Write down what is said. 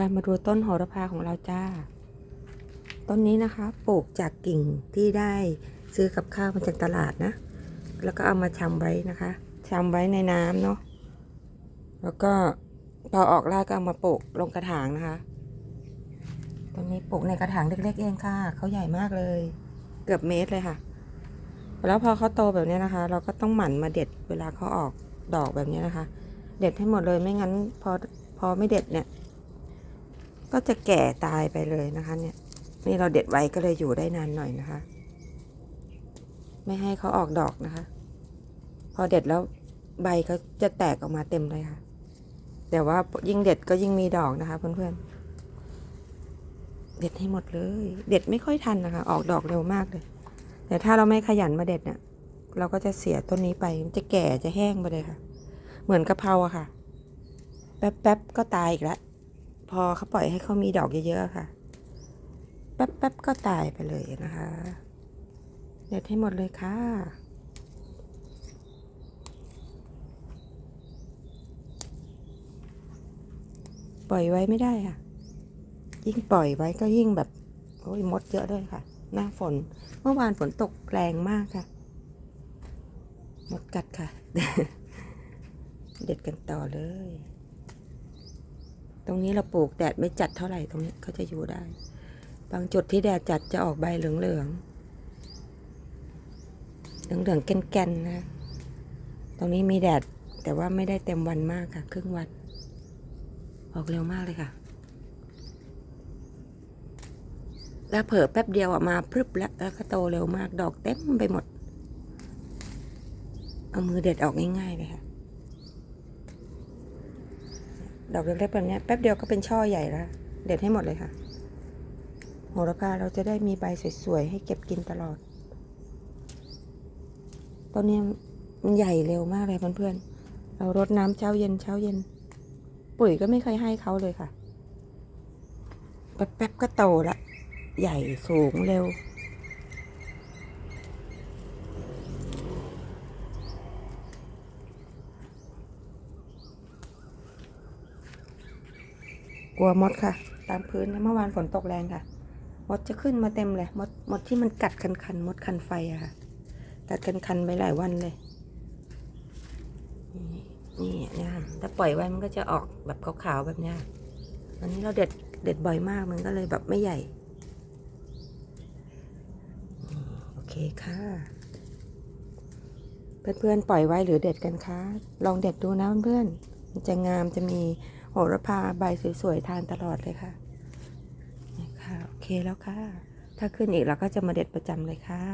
ไปมาดูต้นโหระพาของเราจ้า ต้นนี้นะคะปลูกจากกิ่งที่ได้ซื้อกับข้าวมาจากตลาดนะ แล้วก็เอามาชำไว้นะคะชำไว้ในน้ำเนาะ แล้วก็พอออกรากก็เอามาปลูกลงกระถางนะคะ ต้นนี้ปลูกในกระถางเล็ก ๆ เองค่ะ เขาใหญ่มากเลย เกือบเมตรเลยค่ะ แล้วพอเขาโตแบบนี้นะคะ เราก็ต้องหมั่นมาเด็ดเวลาเขาออกดอกแบบนี้นะคะ เด็ดให้หมดเลยไม่งั้นพอพอไม่เด็ดเนี่ย ก็จะแก่ตายไปเลยนะคะ เนี่ย นี่เราเด็ดไว้ก็เลยอยู่ได้นานหน่อยนะคะ ไม่ให้เขาออกดอกนะคะ พอเด็ดแล้วใบเขาจะแตกออกมาเต็มเลยค่ะ แต่ว่ายิ่งเด็ดก็ยิ่งมีดอกนะคะ เพื่อนๆ เด็ดให้หมดเลย เด็ดไม่ค่อยทันนะคะ ออกดอกเร็วมากเลย แต่ถ้าเราไม่ขยันมาเด็ดเนี่ยเราก็จะเสียต้นนี้ไปจะแก่จะแห้งไปเลยค่ะ เหมือนกะเพราอะค่ะ แป๊บๆก็ตายอีกแล้ว พอเขาปล่อยให้เขามีดอกเยอะๆค่ะ แป๊บๆก็ตายไปเลยนะคะเด็ดให้หมดเลยค่ะปล่อยไว้ไม่ได้ค่ะ ยิ่งปล่อยไว้ก็ยิ่งแบบ โอ้ยมดเยอะด้วยค่ะ หน้าฝน เมื่อวานฝนตกแรงมากค่ะ มดกัดค่ะ เด็ดกันต่อเลย ตรงนี้เราปลูกแดดไม่จัดเท่าไหร่ตรงนี้เขาจะอยู่ได้ บางจุดที่แดดจัดจะออกใบเหลืองๆเหลืองๆแก่นๆนะ ตรงนี้มีแดดแต่ว่าไม่ได้เต็มวันมากค่ะ ครึ่งวัน ออกเร็วมากเลยค่ะ แล้วเผลอแป๊บเดียวออกมาพรึบแล้วแล้วก็โตเร็วมากดอกเต็มไปหมด เอามือเด็ดออกง่ายๆเลยค่ะ ดอกเล็กๆแบบนี้แป๊บเดียวก็เป็นช่อใหญ่แล้ว เด็ดให้หมดเลยค่ะ โหระพาเราจะได้มีใบสวยๆ ให้เก็บกินตลอดต้นนี้มันใหญ่เร็วมากเลยเพื่อนๆ เรารดน้ำเช้าเย็นเช้าเย็น ปุ๋ยก็ไม่เคยให้เขาเลยค่ะ แป๊บๆก็โตละ ใหญ่สูงเร็ว กลัวมดค่ะ ตามพื้นเมื่อวานฝนตกแรงค่ะ มดจะขึ้นมาเต็มเลย มดมดที่มันกัดคันคันมดคันไฟอะค่ะ กัดคันคันไปหลายวันเลยนี่นี่เนี่ยถ้าปล่อยไว้มันก็จะออกแบบขาวๆแบบเนี้ยอันนี้เราเด็ดเด็ดบ่อยมากมันก็เลยแบบไม่ใหญ่ โอเคค่ะ เพื่อนๆปล่อยไว้หรือเด็ดกันคะ ลองเด็ดดูนะเพื่อนๆมันจะงามจะมี โหระพาใบสวยๆทานตลอดเลยค่ะนี่ค่ะ โอเคแล้วค่ะ ถ้าขึ้นอีกเราก็จะมาเด็ดประจำเลยค่ะ